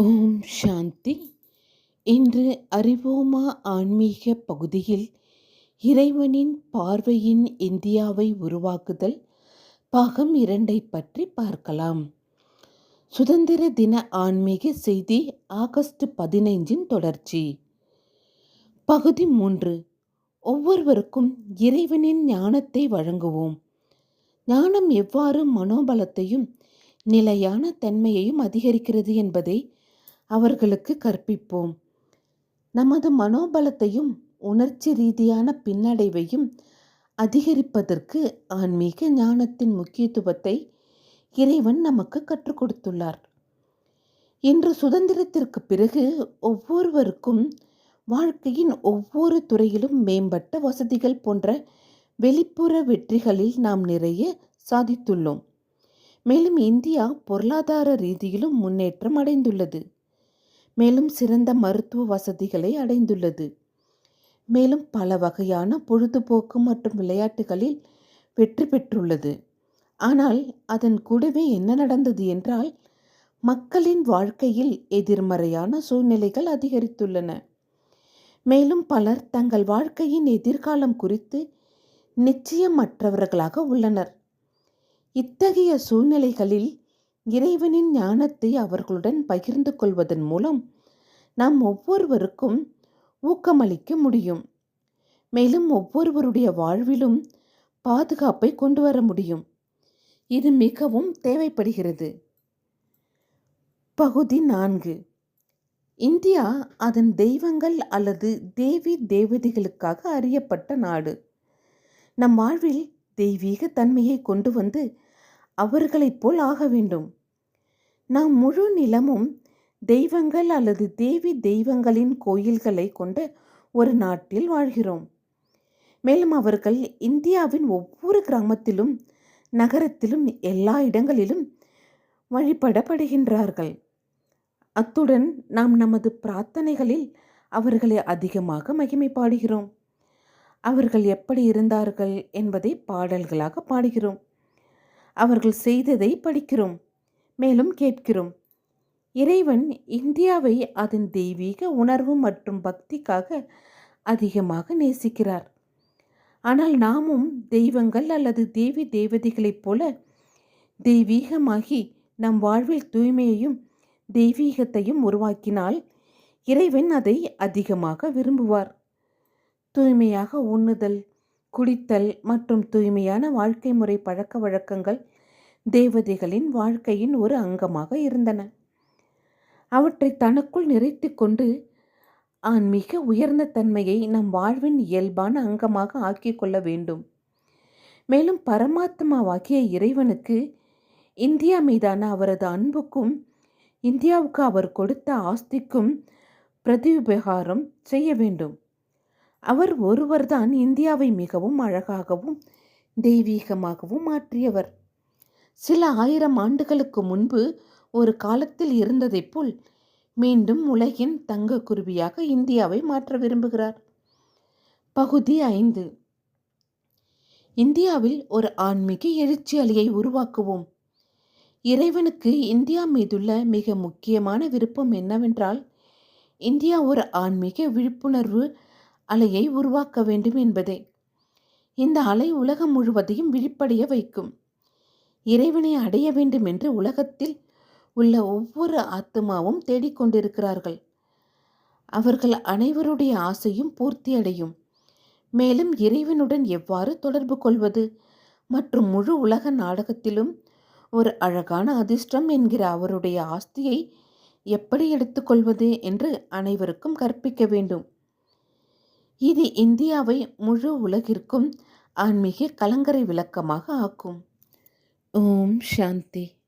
ஓம் சாந்தி. இன்று அறிவோமா ஆன்மீக பகுதியில் இறைவனின் பார்வையின் இந்தியாவை உருவாக்குதல் பாகம் இரண்டை பற்றி பார்க்கலாம். சுதந்திர தின ஆன்மீக செய்தி ஆகஸ்ட் பதினைஞ்சின் தொடர்ச்சி. பகுதி மூன்று. ஒவ்வொருவருக்கும் இறைவனின் ஞானத்தை வழங்குவோம். ஞானம் எவ்வாறு மனோபலத்தையும் நிலையான தன்மையையும் அதிகரிக்கிறது என்பதை அவர்களுக்கு கற்பிப்போம். நமது மனோபலத்தையும் உணர்ச்சி ரீதியான பின்னடைவையும் அதிகரிப்பதற்கு ஆன்மீக ஞானத்தின் முக்கியத்துவத்தை இறைவன் நமக்கு கற்றுக் கொடுத்துள்ளார். இன்று சுதந்திரத்திற்கு பிறகு ஒவ்வொருவருக்கும் வாழ்க்கையின் ஒவ்வொரு துறையிலும் மேம்பட்ட வசதிகள் போன்ற வெளிப்புற வெற்றிகளில் நாம் நிறைய சாதித்துள்ளோம். மேலும் இந்தியா பொருளாதார ரீதியிலும் முன்னேற்றம் அடைந்துள்ளது. மேலும் சிறந்த மருத்துவ வசதிகளை அடைந்துள்ளது. மேலும் பல வகையான பொழுதுபோக்கு மற்றும் விளையாட்டுகளில் வெற்றி பெற்றுள்ளது. ஆனால் அதன் கூடவே என்ன நடந்தது என்றால் மக்களின் வாழ்க்கையில் எதிர்மறையான சூழ்நிலைகள் அதிகரித்துள்ளன. மேலும் பலர் தங்கள் வாழ்க்கையின் எதிர்காலம் குறித்து நிச்சயமற்றவர்களாக உள்ளனர். இத்தகைய சூழ்நிலைகளில் இறைவனின் ஞானத்தை அவர்களுடன் பகிர்ந்து கொள்வதன் மூலம் நாம் ஒவ்வொருவருக்கும் ஊக்கமளிக்க முடியும். மேலும் ஒவ்வொருவருடைய வாழ்விலும் பாதுகாப்பை கொண்டு வர முடியும். இது மிகவும் தேவைப்படுகிறது. பகுதி நான்கு. இந்தியா அதன் தெய்வங்கள் அல்லது தேவி தேவதைகளுக்காக அறியப்பட்ட நாடு. நம் வாழ்வில் தெய்வீக தன்மையை கொண்டு வந்து அவர்களைப் போல் ஆக வேண்டும். நாம் முழு நிலமும் தெய்வங்கள் அல்லது தேவி தெய்வங்களின் கோயில்களை கொண்ட ஒரு நாட்டில் வாழ்கிறோம். மேலும் அவர்கள் இந்தியாவின் ஒவ்வொரு கிராமத்திலும் நகரத்திலும் எல்லா இடங்களிலும் வழிபடப்படுகின்றார்கள். அத்துடன் நாம் நமது பிரார்த்தனைகளில் அவர்களை அதிகமாக மகிமை பாடுகிறோம் அவர்கள் எப்படி இருந்தார்கள் என்பதை பாடல்களாக பாடுகிறோம். அவர்கள் செய்ததை படிக்கிறோம். மேலும் கேட்கிறோம். இறைவன் இந்தியாவை அதன் தெய்வீக உணர்வு மற்றும் பக்திக்காக அதிகமாக நேசிக்கிறார். ஆனால் நாமும் தெய்வங்கள் அல்லது தேவி தேவதைகளைப் போல தெய்வீகமாகி நம் வாழ்வில் தூய்மையையும் தெய்வீகத்தையும் உருவாக்கினால் இறைவன் அதை அதிகமாக விரும்புவார். தூய்மையாக உண்ணுதல் குடித்தல் மற்றும் தூய்மையான வாழ்க்கை முறை பழக்க வழக்கங்கள் தேவதைகளின் வாழ்க்கையின் ஒரு அங்கமாக இருந்தன. அவற்றை தனக்குள் நிறைத்து கொண்டு ஆன்மீக உயர்ந்த தன்மையை நம் வாழ்வின் இயல்பான அங்கமாக ஆக்கிக் கொள்ள வேண்டும். மேலும் பரமாத்மாவாகிய இறைவனுக்கு இந்தியா மீதான அவரது அன்புக்கும் இந்தியாவுக்கு அவர் கொடுத்த ஆஸ்திக்கும் பிரதியுபகாரம் செய்ய வேண்டும். அவர் ஒருவர்தான் இந்தியாவை மிகவும் அழகாகவும் தெய்வீகமாகவும் மாற்றியவர் சில ஆயிரம் ஆண்டுகளுக்கு முன்பு ஒரு காலத்தில் இருந்ததைப் போல் மீண்டும் உலகின் தங்க குருவியாக இந்தியாவை மாற்ற விரும்புகிறார். பகுதி ஐந்து. இந்தியாவில் ஒரு ஆன்மீக எழுச்சி அலையை உருவாக்குவோம். இறைவனுக்கு இந்தியா மீதுள்ள மிக முக்கியமான விருப்பம் என்னவென்றால் இந்தியா ஒரு ஆன்மீக விழிப்புணர்வு அலையை உருவாக்க வேண்டும் என்பதே. இந்த அலை உலகம் முழுவதையும் விழிப்படைய வைக்கும். இறைவனை அடைய வேண்டும் என்று உலகத்தில் உள்ள ஒவ்வொரு ஆத்மாவும் தேடிக்கொண்டிருக்கிறார்கள் அவர்கள் அனைவருடைய ஆசையும் பூர்த்தி அடையும். மேலும் இறைவனுடன் எவ்வாறு தொடர்பு கொள்வது? மற்றும் முழு உலக நாடகத்திலும் ஒரு அழகான அதிர்ஷ்டம் என்கிற அவருடைய ஆஸ்தியை எப்படி எடுத்துக்கொள்வது என்று அனைவருக்கும் கற்பிக்க வேண்டும். இது இந்தியாவை முழு உலகிற்கும் ஆன்மீக கலங்கரை விளக்கமாக ஆக்கும். ஓம் சாந்தி.